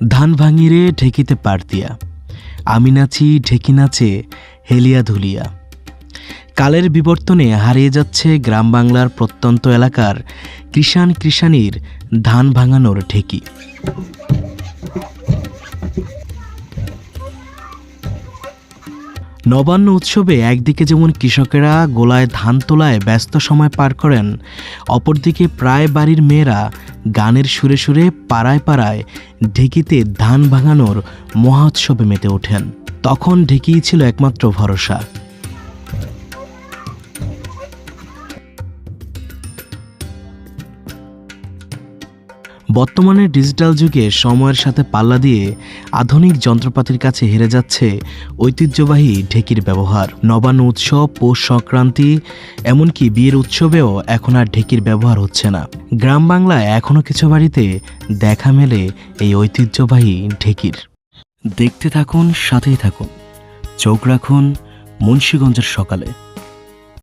ধান ভাঙিরে ঢেকিতে পারতিয়া আমি নাচি, ঢেকি নাচে, হেলিয়া ধুলিয়া। কালের বিবর্তনে হারিয়ে যাচ্ছে গ্রাম বাংলার প্রত্যন্ত এলাকার কৃষাণ কৃষাণীর ধান ভাঙানোর ঢেকি। নবান্ন উৎসবে একদিকে যেমন কৃষকেরা গোলায় ধান তোলায় ব্যস্ত সময় পার করেন, অপরদিকে প্রায় বাড়ির মেয়েরা গানের সুরে সুরে পাড়ায় পাড়ায় ঢেকিতে ধান ভাঙানোর মহোৎসবে মেতে ওঠেন। তখন ঢেকিই ছিল একমাত্র ভরসা। বর্তমানে ডিজিটাল যুগে সময়ের সাথে পাল্লা দিয়ে আধুনিক যন্ত্রপাতির কাছে হেরে যাচ্ছে ঐতিহ্যবাহী ঢেকির ব্যবহার। নবান্ন উৎসব, পৌষ সংক্রান্তি, এমনকি বিয়ের উৎসবেও এখন আর ঢেকির ব্যবহার হচ্ছে না। গ্রাম বাংলায় এখনও কিছু বাড়িতে দেখা মেলে এই ঐতিহ্যবাহী ঢেকির। দেখতে থাকুন, সাথেই থাকুন। চোখ রাখুন মুন্সীগঞ্জের সকালে।